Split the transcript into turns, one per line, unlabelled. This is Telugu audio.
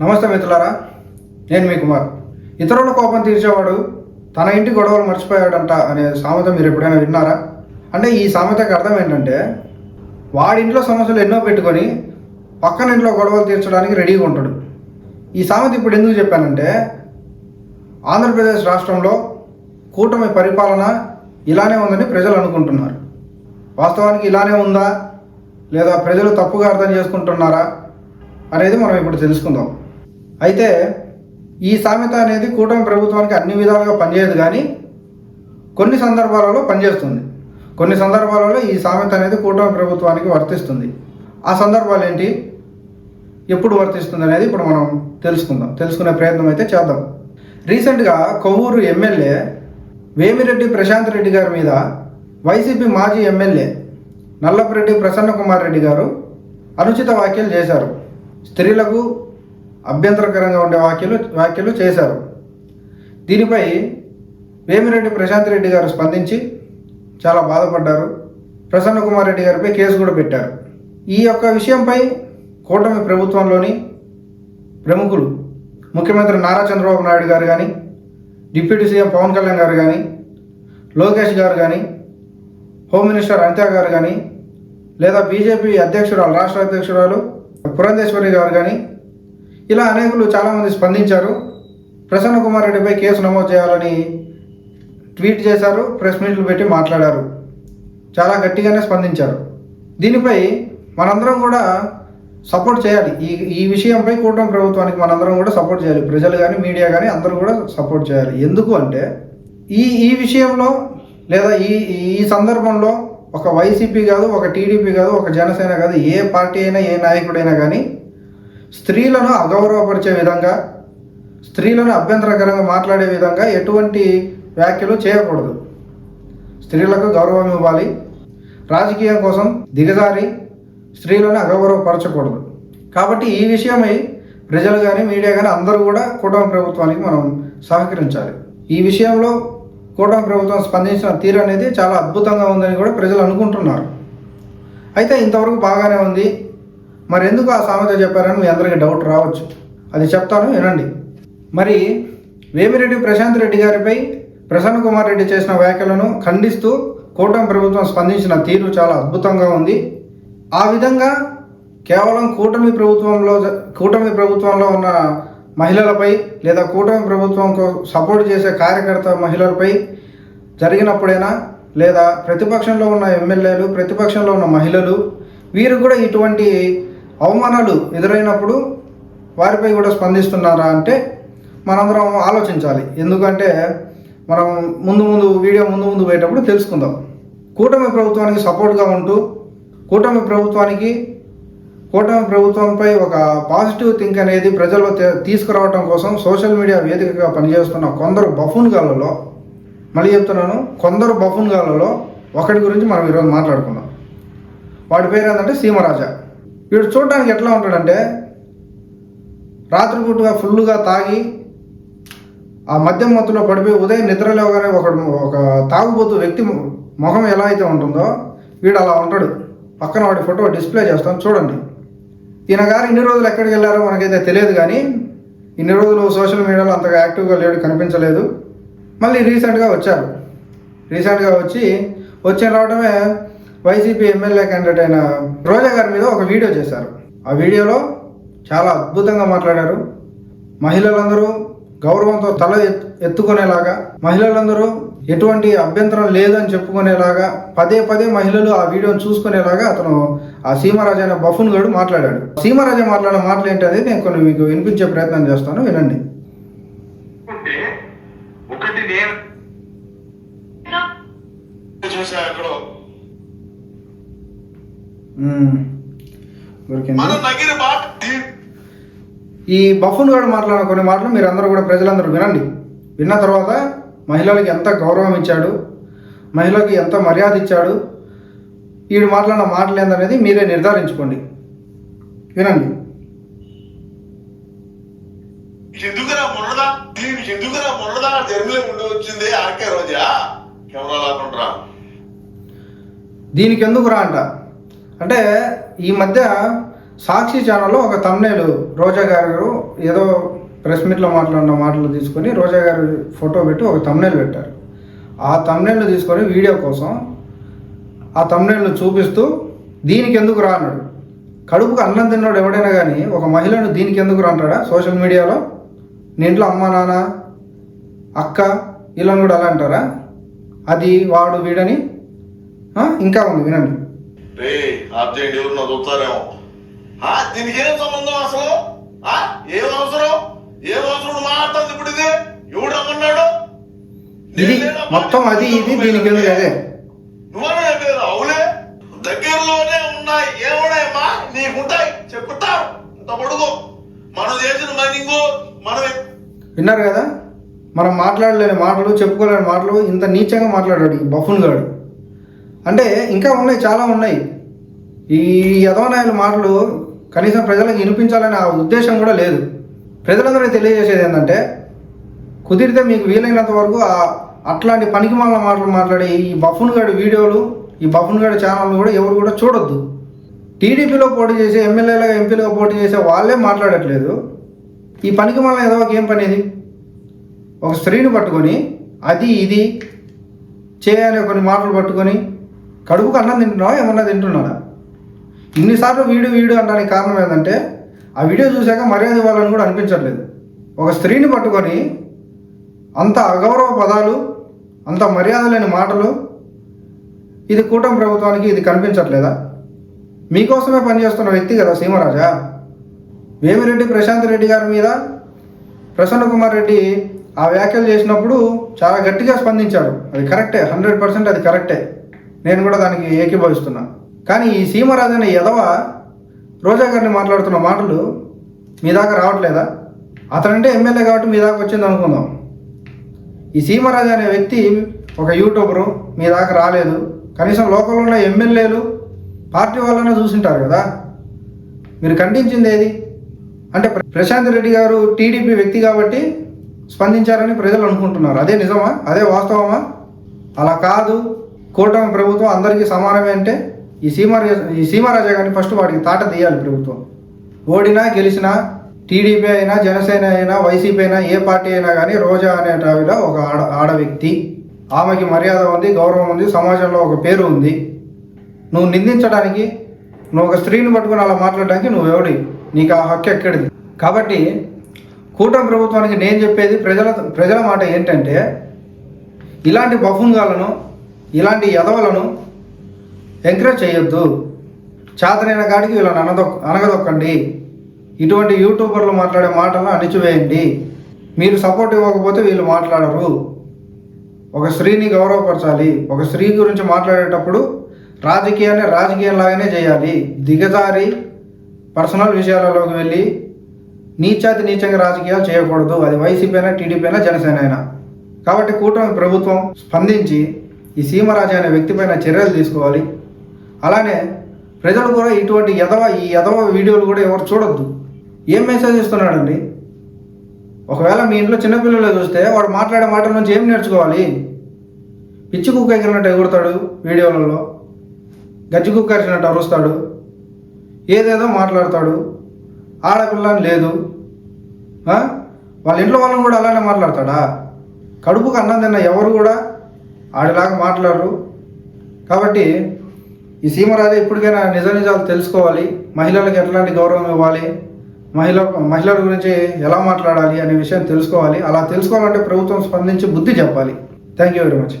నమస్తే మిత్రులారా నేను మీ కుమార్. ఇతరుల కోపం తీర్చేవాడు తన ఇంటి గొడవలు మర్చిపోయాడంట అనే సామెత మీరు ఎప్పుడైనా విన్నారా? అంటే ఈ సామెతకి అర్థం ఏంటంటే వాడింట్లో సమస్యలు ఎన్నో పెట్టుకొని పక్కన ఇంట్లో గొడవలు తీర్చడానికి రెడీగా ఉంటాడు. ఈ సామెత ఇప్పుడు ఎందుకు చెప్పానంటే ఆంధ్రప్రదేశ్ రాష్ట్రంలో కూటమి పరిపాలన ఇలానే ఉందని ప్రజలు అనుకుంటున్నారు. వాస్తవానికి ఇలానే ఉందా? లేదా ప్రజలు తప్పుగా అర్థం చేసుకుంటున్నారా? అనేది మనం ఇప్పుడు తెలుసుకుందాం. అయితే ఈ సామెత అనేది కూటమి ప్రభుత్వానికి అన్ని విధాలుగా పనిచేయదు కానీ కొన్ని సందర్భాలలో పనిచేస్తుంది. కొన్ని సందర్భాలలో ఈ సామెత అనేది కూటమి ప్రభుత్వానికి వర్తిస్తుంది. ఆ సందర్భాలు ఏంటి? ఎప్పుడు వర్తిస్తుంది అనేది ఇప్పుడు మనం తెలుసుకుందాం. తెలుసుకునే ప్రయత్నం అయితే చేద్దాం. రీసెంట్గా కొవ్వూరు ఎమ్మెల్యే వేమిరెడ్డి ప్రశాంత్ రెడ్డి గారి మీద వైసీపీ మాజీ ఎమ్మెల్యే నల్లపరెడ్డి ప్రసన్న కుమార్ రెడ్డి గారు అనుచిత వ్యాఖ్యలు చేశారు. స్త్రీలకు అభ్యంతరకరంగా ఉండే వ్యాఖ్యలు వ్యాఖ్యలు చేశారు. దీనిపై వేమిరెడ్డి ప్రశాంత్ రెడ్డి గారు స్పందించి చాలా బాధపడ్డారు. ప్రసన్న కుమార్ రెడ్డి గారిపై కేసు కూడా పెట్టారు. ఈ యొక్క విషయంపై కూటమి ప్రభుత్వంలోని ప్రముఖులు ముఖ్యమంత్రి నారా చంద్రబాబు నాయుడు గారు కానీ డిప్యూటీ సీఎం పవన్ కళ్యాణ్ గారు కానీ లోకేష్ గారు కానీ హోమ్ మినిస్టర్ అనితా గారు కానీ లేదా బీజేపీ అధ్యక్షురాలు రాష్ట్ర అధ్యక్షురాలు పురంధేశ్వరి గారు కానీ ఇలా అనేకులు చాలామంది స్పందించారు. ప్రసన్న కుమార్ రెడ్డిపై కేసు నమోదు చేయాలని ట్వీట్ చేశారు ప్రెస్ మీట్లు పెట్టి మాట్లాడారు. చాలా గట్టిగానే స్పందించారు. దీనిపై మనందరం కూడా సపోర్ట్ చేయాలి. ఈ ఈ విషయంపై కూటమి ప్రభుత్వానికి మనందరం కూడా సపోర్ట్ చేయాలి. ప్రజలు కానీ మీడియా కానీ అందరూ కూడా సపోర్ట్ చేయాలి. ఎందుకు అంటే ఈ ఈ విషయంలో లేదా ఈ ఈ సందర్భంలో ఒక వైసీపీ కాదు ఒక టీడీపీ కాదు ఒక జనసేన కాదు ఏ పార్టీ అయినా ఏ నాయకుడైనా కానీ స్త్రీలను అగౌరవపరిచే విధంగా స్త్రీలను అభ్యంతరకరంగా మాట్లాడే విధంగా ఎటువంటి వ్యాఖ్యలు చేయకూడదు. స్త్రీలకు గౌరవం ఇవ్వాలి. రాజకీయం కోసం దిగజారి స్త్రీలను అగౌరవపరచకూడదు. కాబట్టి ఈ విషయమై ప్రజలు కానీ మీడియా కానీ అందరూ కూడా కూటమి ప్రభుత్వానికి మనం సహకరించాలి. ఈ విషయంలో కూటమి ప్రభుత్వం స్పందించిన తీరు అనేది చాలా అద్భుతంగా ఉందని కూడా ప్రజలు అనుకుంటున్నారు. అయితే ఇంతవరకు బాగానే ఉంది. మరి ఎందుకు ఆ సామెత చెప్పారని మీ అందరికీ డౌట్ రావచ్చు. అది చెప్తాను వినండి. మరి వేమిరెడ్డి ప్రశాంత్ రెడ్డి గారిపై ప్రసన్న కుమార్ రెడ్డి చేసిన వ్యాఖ్యలను ఖండిస్తూ కూటమి ప్రభుత్వం స్పందించిన తీరు చాలా అద్భుతంగా ఉంది. ఆ విధంగా కేవలం కూటమి ప్రభుత్వంలో కూటమి ప్రభుత్వంలో ఉన్న మహిళలపై లేదా కూటమి ప్రభుత్వంకు సపోర్ట్ చేసే కార్యకర్త మహిళలపై జరిగినప్పుడైనా లేదా ప్రతిపక్షంలో ఉన్న ఎమ్మెల్యేలు ప్రతిపక్షంలో ఉన్న మహిళలు వీరు కూడా ఇటువంటి అవమానాలు ఎదురైనప్పుడు వారిపై కూడా స్పందిస్తున్నారా అంటే మనందరం ఆలోచించాలి. ఎందుకంటే మనం ముందు ముందు వీడియో ముందు ముందు పోయేటప్పుడు తెలుసుకుందాం. కూటమి ప్రభుత్వానికి సపోర్ట్గా ఉంటూ కూటమి ప్రభుత్వానికి కూటమి ప్రభుత్వంపై ఒక పాజిటివ్ థింక్ అనేది ప్రజల్లో తీసుకురావడం కోసం సోషల్ మీడియా వేదికగా పనిచేస్తున్న కొందరు బఫూన్గాలలో మళ్ళీ చెప్తున్నాను కొందరు బఫూన్గాలలో ఒకటి గురించి మనం ఈరోజు మాట్లాడుకుందాం. వాడి పేరు ఏంటంటే సీమరాజా. వీడు చూడడానికి ఎట్లా ఉంటాడంటే రాత్రిపూటగా ఫుల్గా తాగి ఆ మద్యం మత్తులో పడిపోయి ఉదయం నిద్రలేవగానే ఒక ఒక తాగుబోతు వ్యక్తి ముఖం ఎలా అయితే ఉంటుందో వీడు అలా ఉంటాడు. పక్కన వాడి ఫోటో డిస్ప్లే చేస్తాం చూడండి. ఈయన గారు ఇన్ని రోజులు ఎక్కడికి వెళ్ళారో మనకైతే తెలియదు కానీ ఇన్ని రోజులు సోషల్ మీడియాలో అంతగా యాక్టివ్గా లేడు కనిపించలేదు. మళ్ళీ రీసెంట్గా వచ్చారు. రీసెంట్గా వచ్చి వచ్చిన రావడమే వైసీపీ ఎమ్మెల్యే క్యాండిడేట్ అయిన రోజా గారి మీద ఒక వీడియో చేశారు. ఆ వీడియోలో చాలా అద్భుతంగా మాట్లాడారు. మహిళలందరూ గౌరవంతో తల ఎత్- ఎత్తుకునేలాగా మహిళలందరూ ఎటువంటి అభ్యంతరం లేదని చెప్పుకునేలాగా పదే పదే మహిళలు ఆ వీడియోని చూసుకునేలాగా అతను ఆ సీమరాజు అనే బఫున్ గడు మాట్లాడాడు. సీమరాజు మాట్లాడిన మాటలు ఏంటనేది నేను కొన్ని మీకు వినిపించే ప్రయత్నం చేస్తాను వినండి.
ఉంటే ఒకటి నేను చూసా
ఈ బఫున్ గారు మాట్లాడిన కొన్ని మాటలు మీరు అందరూ కూడా ప్రజలందరూ వినండి. విన్న తర్వాత మహిళలకి ఎంత గౌరవం ఇచ్చాడు మహిళకి ఎంత మర్యాద ఇచ్చాడు వీడు మాట్లాడిన మాటలు ఏందనేది మీరే నిర్ధారించుకోండి. వినండి.
ఎందుకురా మొన్నదా? దీనికి ఎందుకురా మొన్నదా? జర్మీలో ఉండి వచ్చింది ఆర్కే రోజా. కెమెరా లేకుండా
దీనికి ఎందుకు రా అంట? అంటే ఈ మధ్య సాక్షి ఛానల్లో ఒక తమ్నేలు రోజా గారు ఏదో ప్రెస్ మీట్లో మాట్లాడిన మాటలు తీసుకొని రోజా గారు ఫోటో పెట్టి ఒక తమ్నేలు పెట్టారు. ఆ తమ్నేలు తీసుకొని వీడియో కోసం ఆ తమ్నేల్ను చూపిస్తూ దీనికి ఎందుకు రా కడుపుకు అన్నం తిన్నాడు ఎవడైనా కానీ ఒక మహిళను దీనికి ఎందుకు రా సోషల్ మీడియాలో నీ ఇంట్లో అమ్మ నాన్న అక్క వీళ్ళని కూడా అలా అంటారా? అది వాడు వీడని? ఇంకా ఉంది వినండి.
రే అర్జెంట్ ఎవరు నా చూస్తారేమో ఆ, దీనికి ఏం సంబంధం అసలు? ఆ, ఏం అవసరం? ఏం అవసరం? మాట్లాడుతుంది ఇప్పుడు ఇది. ఎవడు రమ్మన్నాడు?
ఇది మొత్తం అది ఇది దీనికి అదే
నువ్వనే చెప్పేది అవులే దగ్గరలోనే ఉన్నాయి ఏమున్నాయమ్మా నీకుంటాయి చెప్పుతావు ఇంత పొడుగు. మనం చేసిన మైనింగ్ మనమే.
విన్నారు కదా? మనం మాట్లాడలేని మాటలు చెప్పుకోలేని మాటలు ఇంత నీచంగా మాట్లాడాడు ఈ బఫున్ గాడు. అంటే ఇంకా ఉన్నాయి చాలా ఉన్నాయి. ఈ యదవనాయల మాటలు కనీసం ప్రజలకు వినిపించాలనే ఆ ఉద్దేశం కూడా లేదు. ప్రజలందరికీ తెలియజేసేది ఏంటంటే కుదిరితే మీకు వీలైనంత వరకు ఆ అట్లాంటి పనికి మాల మాటలు మాట్లాడే ఈ బఫున్ గాడి వీడియోలు ఈ బఫున్ గాడి ఛానల్ కూడా ఎవరు కూడా చూడొద్దు. టీడీపీలో పోటీ చేసే ఎమ్మెల్యేలుగా ఎంపీలుగా పోటీ చేసే వాళ్ళే మాట్లాడట్లేదు. ఈ పనికి మళ్ళీ ఏదో ఒక ఏం పని ఇది? ఒక స్త్రీని పట్టుకొని అది ఇది చేయని కొన్ని మాటలు పట్టుకొని కడుపుకు అన్నం తింటున్నావా? ఏమన్నా తింటున్నాడా? ఇన్నిసార్లు వీడియో వీడియో అనడానికి కారణం ఏంటంటే ఆ వీడియో చూశాక మర్యాద ఇవ్వాలని కూడా అనిపించట్లేదు. ఒక స్త్రీని పట్టుకొని అంత అగౌరవ పదాలు అంత మర్యాద లేని మాటలు ఇది కూటమి ప్రభుత్వానికి ఇది కనిపించట్లేదా? మీకోసమే పనిచేస్తున్న వ్యక్తి కదా సీమరాజా. వేమిరెడ్డి ప్రశాంత్ రెడ్డి గారి మీద ప్రసన్న కుమార్ రెడ్డి ఆ వ్యాఖ్యలు చేసినప్పుడు చాలా గట్టిగా స్పందించారు. అది కరెక్టే హండ్రెడ్ పర్సెంట్ అది కరెక్టే. నేను కూడా దానికి ఏకీభవిస్తున్నా. కానీ ఈ సీమరాజు అనే ఎదవ రోజా గారిని మాట్లాడుతున్న మాటలు మీ దాకా రావట్లేదా? అతనంటే ఎమ్మెల్యే కాబట్టి మీ దాకా వచ్చింది అనుకుందాం. ఈ సీమరాజు అనే వ్యక్తి ఒక యూట్యూబరు మీ దాకా రాలేదు. కనీసం లోకల్లో ఉన్న ఎమ్మెల్యేలు పార్టీ వాళ్ళనే చూసింటారు కదా. మీరు ఖండించింది ఏది? అంటే ప్రశాంత్ రెడ్డి గారు టీడీపీ వ్యక్తి కాబట్టి స్పందించారని ప్రజలు అనుకుంటున్నారు. అదే నిజమా? అదే వాస్తవమా? అలా కాదు. కూటమి ప్రభుత్వం అందరికీ సమానమే అంటే ఈ సీమారా ఈ సీమారాజా గారిని ఫస్ట్ వాడికి తాట తీయాలి ప్రభుత్వం. ఓడినా గెలిచినా టీడీపీ అయినా జనసేన అయినా వైసీపీ అయినా ఏ పార్టీ అయినా కానీ రోజా అనే ఆవిడ ఒక ఆడ ఆడ వ్యక్తి. ఆమెకి మర్యాద ఉంది గౌరవం ఉంది సమాజంలో ఒక పేరు ఉంది. నువ్వు నిందించడానికి నువ్వు ఒక స్త్రీని పట్టుకుని అలా మాట్లాడడానికి నువ్వు ఎవడి? నీకు ఆ హక్కు ఎక్కడిది? కాబట్టి కూటమి ప్రభుత్వానికి నేను చెప్పేది ప్రజల ప్రజల మాట ఏంటంటే ఇలాంటి బఫున్గాలను ఇలాంటి ఎదవలను ఎంకరేజ్ చేయొద్దు. చేతనైన కాడికి వీళ్ళని అనదొక్ అనగదొక్కండి. ఇటువంటి యూట్యూబర్లు మాట్లాడే మాటలను అణిచివేయండి. మీరు సపోర్ట్ ఇవ్వకపోతే వీళ్ళు మాట్లాడరు. ఒక స్త్రీని గౌరవపరచాలి. ఒక స్త్రీ గురించి మాట్లాడేటప్పుడు రాజకీయాన్ని రాజకీయంలాగానే చేయాలి. దిగజారి పర్సనల్ విషయాలలోకి వెళ్ళి నీచాతి నీచంగా రాజకీయాలు చేయకూడదు. అది వైసీపీ అయినా టీడీపీ అయినా జనసేన అయినా. కాబట్టి కూటమి ప్రభుత్వం స్పందించి ఈ సీమరాజు అనే వ్యక్తిపైన చర్యలు తీసుకోవాలి. అలానే ప్రజలు కూడా ఇటువంటి ఎదవ ఈ ఎదవ వీడియోలు కూడా ఎవరు చూడొద్దు. ఏం మెసేజ్ ఇస్తున్నాడండి? ఒకవేళ మీ ఇంట్లో చిన్నపిల్లలు చూస్తే వాడు మాట్లాడే మాటల నుంచి ఏం నేర్చుకోవాలి? పిచ్చి కుక్క ఎగిరినట్టు ఎగురుతాడు వీడియోలలో. గజ్జి కుక్క అరిచినట్టు అరుస్తాడు. ఏదేదో మాట్లాడతాడు. ఆడపిల్ల అని లేదు వాళ్ళ ఇంట్లో వాళ్ళని కూడా అలానే మాట్లాడతాడా? కడుపుకు అన్నం తిన్న ఎవరు కూడా ఆడిలాగా మాట్లాడరు. కాబట్టి ఈ సీమరాజు ఇప్పటికైనా నిజ నిజాలు తెలుసుకోవాలి. మహిళలకు ఎట్లాంటి గౌరవం ఇవ్వాలి? మహిళ మహిళల గురించి ఎలా మాట్లాడాలి అనే విషయం తెలుసుకోవాలి. అలా తెలుసుకోవాలంటే ప్రభుత్వం స్పందించి బుద్ధి చెప్పాలి. Thank you very much